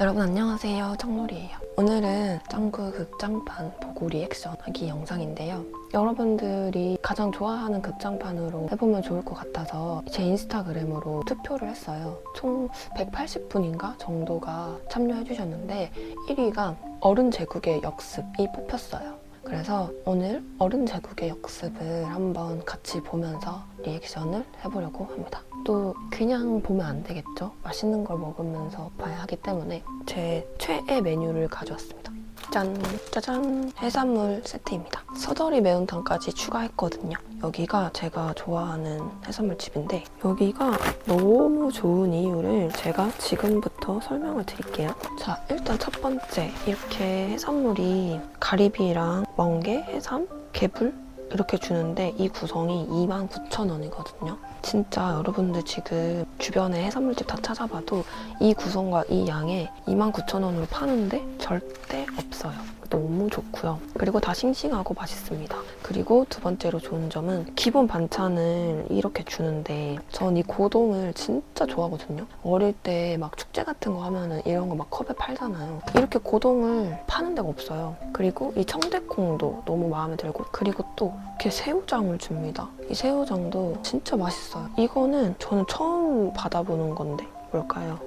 여러분 안녕하세요. 짱놀이에요. 오늘은 짱구 극장판 보고 리액션 하기 영상인데요. 여러분들이 가장 좋아하는 극장판으로 해보면 좋을 것 같아서 제 인스타그램으로 투표를 했어요. 총 180분인가 정도가 참여해 주셨는데 1위가 어른 제국의 역습이 뽑혔어요. 그래서 오늘 어른 제국의 역습을 한번 같이 보면서 리액션을 해보려고 합니다. 또 그냥 보면 안 되겠죠? 맛있는 걸 먹으면서 봐야 하기 때문에 제 최애 메뉴를 가져왔습니다. 짠! 짜잔! 해산물 세트입니다. 서더리 매운탕까지 추가했거든요. 여기가 제가 좋아하는 해산물 집인데 여기가 너무 좋은 이유를 제가 지금부터 설명을 드릴게요. 자, 일단 첫 번째 이렇게 해산물이 가리비랑 멍게, 해삼, 개불 이렇게 주는데 이 구성이 29,000원이거든요. 진짜 여러분들 지금 주변에 해산물집 다 찾아봐도 이 구성과 이 양에 29,000원으로 파는데 절대 없어요. 너무 좋고요. 그리고 다 싱싱하고 맛있습니다. 그리고 두 번째로 좋은 점은 기본 반찬을 이렇게 주는데 전 이 고동을 진짜 좋아하거든요. 어릴 때 막 축제 같은 거 하면은 이런 거 막 컵에 팔잖아요. 이렇게 고동을 파는 데가 없어요. 그리고 이 청대콩도 너무 마음에 들고 그리고 또 이렇게 새우장을 줍니다. 이 새우장도 진짜 맛있어요. 이거는 저는 처음 받아보는 건데 뭘까요?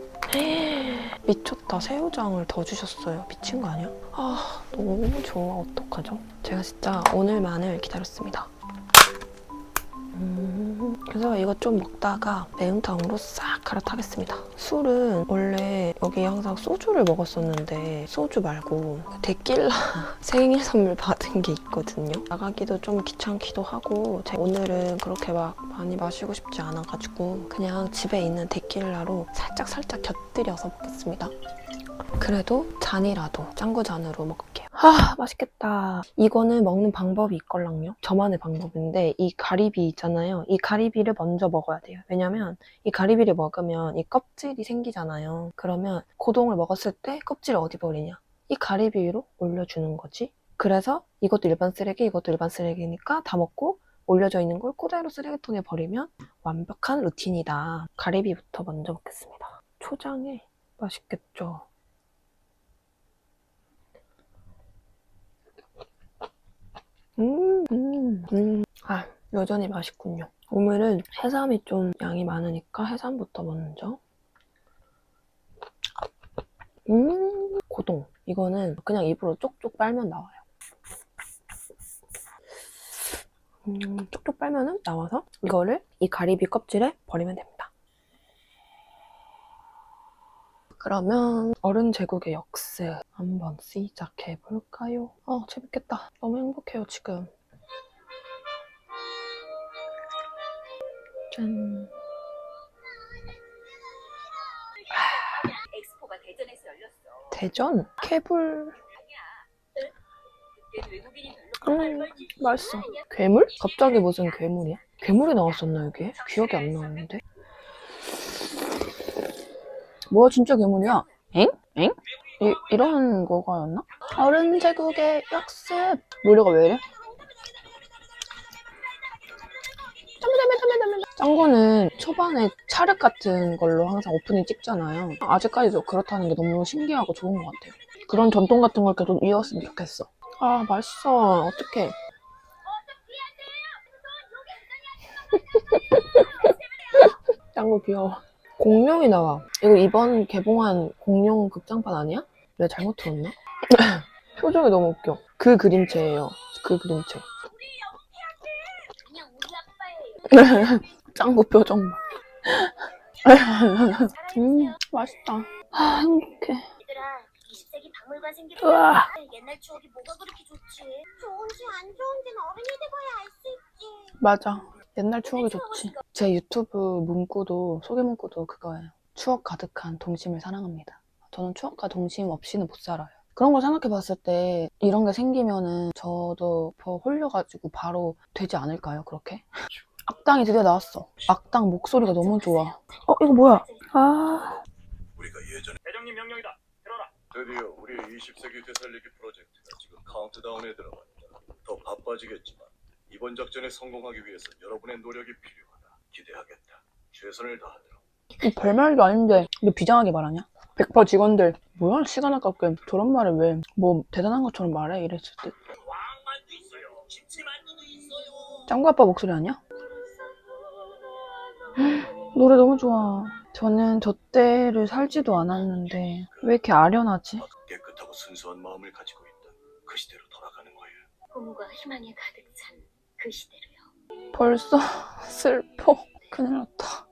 미쳤다. 새우장을 더 주셨어요. 미친 거 아니야? 아, 너무 좋아. 어떡하죠? 제가 진짜 오늘만을 기다렸습니다. 음, 그래서 이거 좀 먹다가 매운탕으로 싹 갈아타겠습니다. 술은 원래 여기 항상 소주를 먹었었는데 소주 말고 데킬라 생일 선물 받 은 게 있거든요. 나가기도 좀 귀찮기도 하고 오늘은 그렇게 막 많이 마시고 싶지 않아가지고 그냥 집에 있는 데킬라로 살짝 살짝 곁들여서 먹겠습니다. 그래도 잔이라도 짱구 잔으로 먹을게요. 아 맛있겠다. 이거는 먹는 방법이 있걸랑요. 저만의 방법인데 이 가리비 있잖아요. 이 가리비를 먼저 먹어야 돼요. 왜냐면 이 가리비를 먹으면 이 껍질이 생기잖아요. 그러면 고동을 먹었을 때 껍질을 어디 버리냐? 이 가리비 위로 올려주는 거지. 그래서 이것도 일반 쓰레기, 이것도 일반 쓰레기니까 다 먹고 올려져 있는 걸 그대로 쓰레기통에 버리면 완벽한 루틴이다. 가리비부터 먼저 먹겠습니다. 초장에 맛있겠죠. 음, 음, 음. 아, 여전히 맛있군요. 오늘은 해삼이 좀 양이 많으니까 해삼부터 먼저. 음, 고동. 이거는 그냥 입으로 쪽쪽 빨면 나와요. 음, 쪽쪽 빨면은 나와서 이거를 이 가리비 껍질에 버리면 됩니다. 그러면 어른 제국의 역스 한번 시작해 볼까요? 어 재밌겠다. 너무 행복해요 지금. 짠. 엑스포가 대전에서 열렸어. 대전 케불 그때 외국인이 음. 맛있어. 괴물? 갑자기 무슨 괴물이야? 괴물이 나왔었나 여기에? 기억이 안 나는데. 뭐야 진짜 괴물이야? 엥? 엥? 이, 이런 거가였나? 어른 제국의 역습 노래가 왜 이래? 짱구는 초반에 차륵 같은 걸로 항상 오프닝 찍잖아요. 아직까지도 그렇다는 게 너무 신기하고 좋은 것 같아요. 그런 전통 같은 걸 계속 이어왔으면 좋겠어. 아 맛있어. 어떡해. 짱구 귀여워. 공룡이 나와. 이거 이번 개봉한 공룡 극장판 아니야? 내가 잘못 들었나? 표정이 너무 웃겨. 그 그림체예요. 그 그림체. 짱구 표정 봐. 음, 맛있다. 아, 행복해. 얘들아 20세기 박물관 생기고 우와. 옛날 추억이 뭐가 그렇게 좋지? 좋은지 안 좋은지는 어른이 돼봐야 알 수 있지. 맞아. 옛날 추억이 좋지. 제 유튜브 문구도, 소개 문구도 그거예요. 추억 가득한 동심을 사랑합니다. 저는 추억과 동심 없이는 못 살아요. 그런 걸 생각해 봤을 때 이런 게 생기면은 저도 더 홀려가지고 바로 되지 않을까요, 그렇게? 악당이 드디어 나왔어. 악당 목소리가 너무 좋아. 어, 이거 뭐야? 아, 우리가 예전에 대장님 명령이다. 들어라. 드디어 우리의 20세기 되살리기 프로젝트가 지금 카운트다운에 들어갔다. 더 바빠지겠지만 이번 작전에 성공하기 위해서 여러분의 노력이 필요하다. 기대하겠다. 최선을 다하도록. 이 별말도 아닌데 왜 비장하게 말하냐? 100% 직원들 뭐야 시간 아깝게 저런 말을 왜 뭐 대단한 것처럼 말해 이랬을 때. 짱구 아빠 목소리 아니야? 노래 너무 좋아 저는 저 때를 살지도 않았는데 왜 이렇게 아련하지? 깨끗하고 순수한 마음을 가지고 있던 그 시대로 돌아가는 거예요. 꿈과 희망에 가득 찬 그 시대로요. 벌써 슬퍼 큰일 났다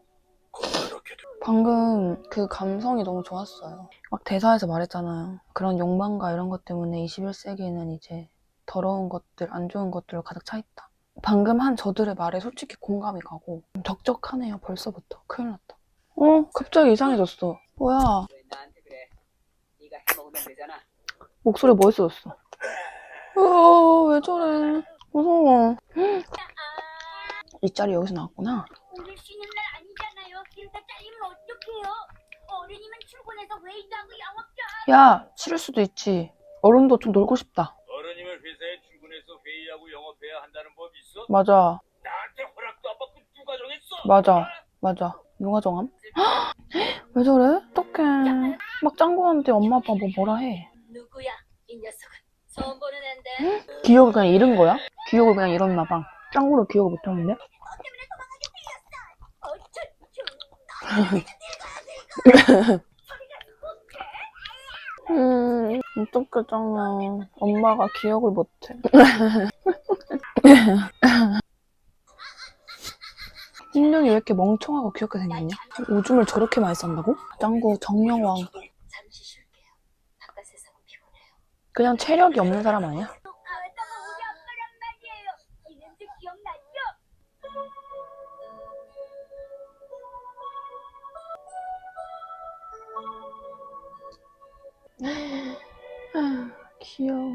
곧 그렇게 돼. 방금 그 감성이 너무 좋았어요. 막 대사에서 말했잖아요. 그런 욕망과 이런 것 때문에 21세기에는 이제 더러운 것들, 안 좋은 것들로 가득 차 있다. 방금 한 저들의 말에 솔직히 공감이 가고 적적하네요, 벌써부터. 큰일 났다. 어? 갑자기 이상해졌어. 뭐야? 왜 나한테 그래? 네가 해 먹으면 되잖아. 목소리 멋있어졌어. 어, 왜 저래. 무서워. 이 짤이 여기서 나왔구나. 오늘 쉬는 날 아니잖아요. 이러다 잘리면 어떡해요? 어른이면 출근해서 회의도 하고 영업도 야, 싫을 수도 있지. 어른도 좀 놀고 싶다. 어른이면 회사에 출근해서 회의하고 영업해야 한다는 법이 있어? 맞아. 나한테 허락도 안 받고 누가 정했어? 맞아. 맞아. 누가 정함? 헉! 왜 저래? 어떡해. 막 짱구한테 엄마 아빠 뭐 뭐라 해. 누구야? 이 녀석은 처음 보는 앤데. 기억을 그냥 잃은 거야? 기억을 그냥 잃었나 봐. 짱구를 기억을 못 하는데? 어쩌 음, 어떡해, 짱아. 엄마가 기억을 못해. 흰둥이 왜 이렇게 멍청하고 귀엽게 생겼냐? 오줌을 저렇게 많이 싼다고? 짱구 정령왕. 그냥 체력이 없는 사람 아니야? 귀여워.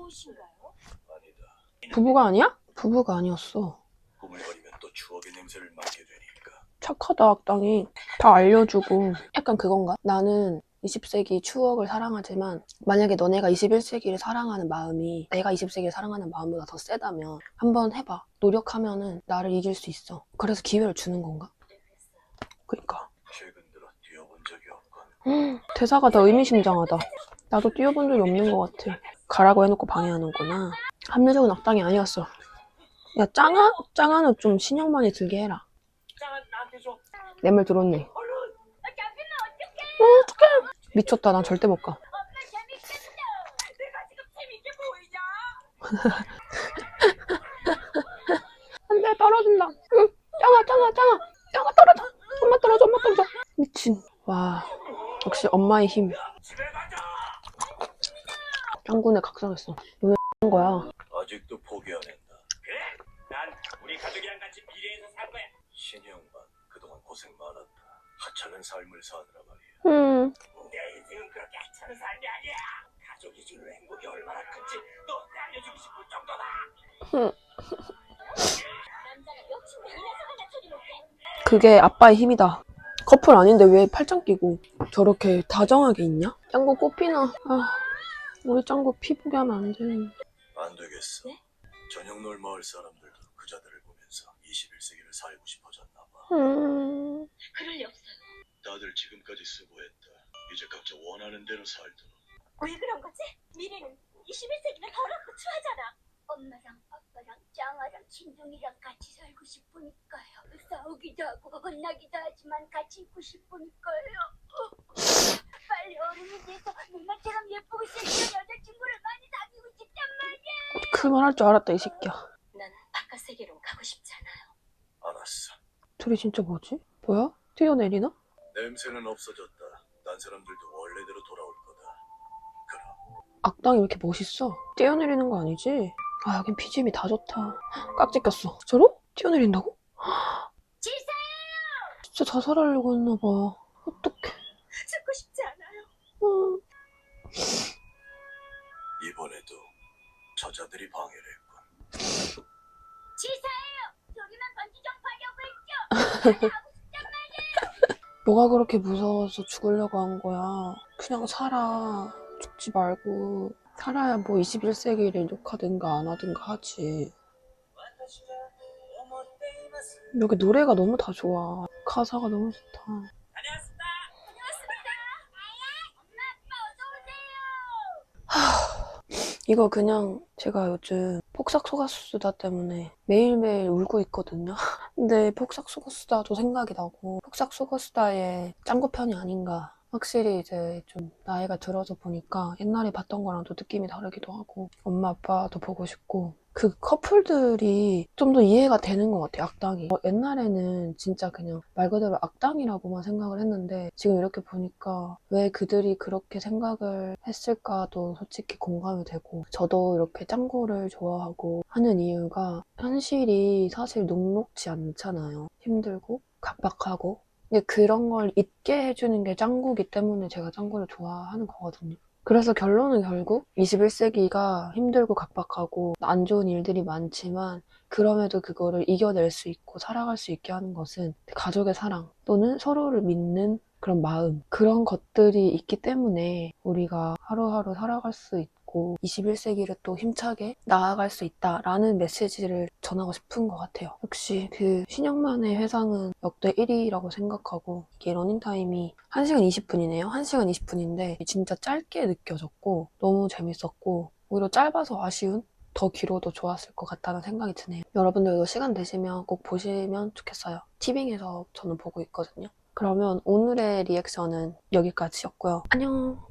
부부신가요? 아니다. 부부가 아니야? 부부가 아니었어. 꾸물거리면 또 추억의 냄새를 맡게 되니까. 착하다, 악당이. 다 알려주고. 약간 그건가? 나는 20세기 추억을 사랑하지만 만약에 너네가 21세기를 사랑하는 마음이 내가 20세기를 사랑하는 마음보다 더 세다면 한번 해봐. 노력하면은 나를 이길 수 있어. 그래서 기회를 주는 건가? 그니까. 최근 들어 뛰어본 적이 없건 대사가 더 의미심장하다. 나도 뛰어본 적이 없는 것 같아. 가라고 해놓고 방해하는구나. 합리적인 악당이 아니었어. 야, 짱아? 짱아는 좀 신경 많이 들게 해라. 내 말 들었네. 잠깐만 어떡해? 미쳤다. 난 절대 못 가. 안 돼, 떨어진다. 응, 짱아, 짱아, 짱아. 짱아, 떨어져. 엄마 떨어져, 엄마 떨어져. 미친. 와, 역시 엄마의 힘. 짱구네 각성했어. 왜 X인 거야? 아직도 포기 안 했다. 그래? 난 우리 가족이랑 같이 미래에서 살 거야. 신형만 그동안 고생 많았다. 하찮은 삶을 사느라 말이야. 음, 내 인생은 그렇게 하찮은 삶이 아니야. 가족이 주는 행복이 얼마나 큰지 너한테 알려주고 싶을 정도다. 그게 아빠의 힘이다. 커플 아닌데 왜 팔짱 끼고 저렇게 다정하게 있냐? 짱구 꽃피나. 아, 우리 짱구 피 보게 하면 안 돼. 안 되겠어. 네? 저녁 놀 마을 사람들도 그자들을 보면서 21세기를 살고 싶어졌나 봐. 음, 그럴 리 없어요. 다들 지금까지 수고했다. 이제 각자 원하는 대로 살도록. 왜 그런 거지? 미래는 21세기가 더럽고 추하잖아. 엄마랑 아빠랑 짱아랑 친둥이랑 같이 살고 싶으니까요. 싸우기도 하고 혼나기도 하지만 같이 있고 싶으니까요. 빨리 어른이 돼서 누나처럼 예쁘고 섹시한 여자친구를 많이 사귀고 싶단 말이야. 그말할줄 알았다, 이 새끼야. 난 바깥 세계로 가고 싶지 않아요. 알았어. 둘이 진짜 뭐지? 뭐야? 뛰어내리나? 냄새는 없어졌다. 난 사람들도 원래대로 돌아올 거다. 그럼 악당이 왜 이렇게 멋있어? 뛰어내리는 거 아니지? 아, 여긴 BGM이 다 좋다. 깍지 꼈어. 저로? 뛰어내린다고? 지사예요! 진짜 자살하려고 했나 봐. 어떡해. 죽고 싶 저자들이 방해를 했군. 치사해요. 소리만 번지 점프하려고 했죠. 하고 싶단 말이에요. 뭐가 그렇게 무서워서 죽으려고 한 거야. 그냥 살아. 죽지 말고. 살아야 뭐 21세기를 욕하든가 안 하든가 하지. 여기 노래가 너무 다 좋아. 가사가 너무 좋다. 고맙습니다. 엄마 아빠 어서 오세요. 이거 그냥 제가 요즘 폭삭 소가수다 때문에 매일매일 울고 있거든요. 근데 폭삭 소가수다도 생각이 나고 폭삭 소가수다의 짱구 편이 아닌가. 확실히 이제 좀 나이가 들어서 보니까 옛날에 봤던 거랑 또 느낌이 다르기도 하고 엄마 아빠도 보고 싶고 그 커플들이 좀 더 이해가 되는 것 같아요, 악당이. 어, 옛날에는 진짜 그냥 말 그대로 악당이라고만 생각을 했는데 지금 이렇게 보니까 왜 그들이 그렇게 생각을 했을까도 솔직히 공감이 되고 저도 이렇게 짱구를 좋아하고 하는 이유가 현실이 사실 녹록지 않잖아요. 힘들고 각박하고 그런 걸 잊게 해주는 게 짱구기 때문에 제가 짱구를 좋아하는 거거든요. 그래서 결론은 결국 21세기가 힘들고 각박하고 안 좋은 일들이 많지만 그럼에도 그거를 이겨낼 수 있고 살아갈 수 있게 하는 것은 가족의 사랑 또는 서로를 믿는 그런 마음 그런 것들이 있기 때문에 우리가 하루하루 살아갈 수 있고 21세기를 또 힘차게 나아갈 수 있다라는 메시지를 전하고 싶은 것 같아요. 역시 그 신영만의 회상은 역대 1위라고 생각하고 이게 러닝타임이 1시간 20분이네요. 1시간 20분인데 진짜 짧게 느껴졌고 너무 재밌었고 오히려 짧아서 아쉬운 더 길어도 좋았을 것 같다는 생각이 드네요. 여러분들도 시간 되시면 꼭 보시면 좋겠어요. 티빙에서 저는 보고 있거든요. 그러면 오늘의 리액션은 여기까지였고요. 안녕!